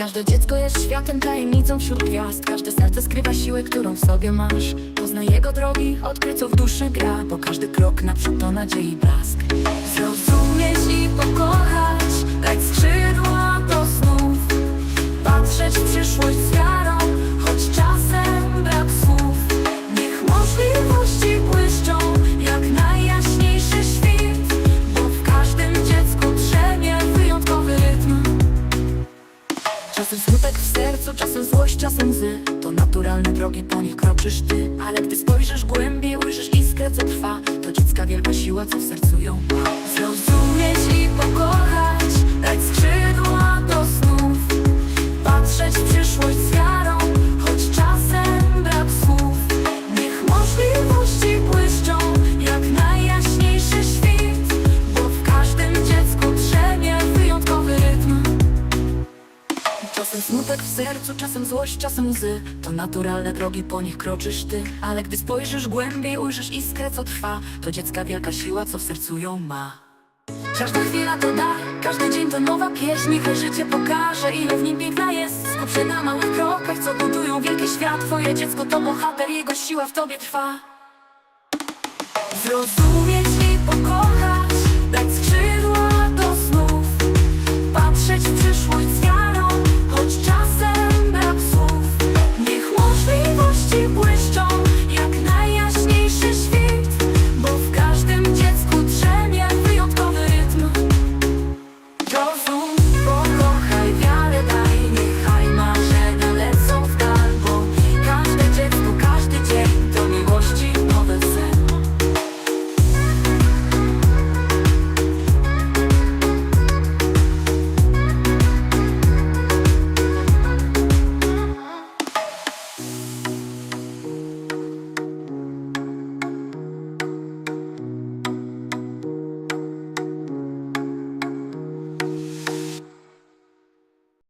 Każde dziecko jest światem, tajemnicą wśród gwiazd. Każde serce skrywa siłę, którą w sobie masz. Poznaj jego drogi, odkryj w duszy gra Bo każdy krok naprzód to nadziei blask. Zrozumieć i pokochać Czasem smutek w sercu, czasem złość, czasem łzy. To naturalne drogi, po nich kroczysz ty. Ale gdy spojrzysz głębiej, ujrzysz iskrę, co trwa. To dziecka wielka siła, co w sercu ją ma. Zrozumieć i pokochać Czasem smutek w sercu, czasem złość, czasem łzy. To naturalne drogi, po nich kroczysz ty. Ale gdy spojrzysz głębiej, ujrzysz iskrę, co trwa To dziecka wielka siła, co w sercu ją ma. Każda chwila to dar, każdy dzień to nowa pieśń. Niechaj życie pokaże, ile w nim piękna jest. Skup się na małych krokach, co budują wielki świat. Twoje dziecko to bohater, jego siła w tobie trwa. Zrozumie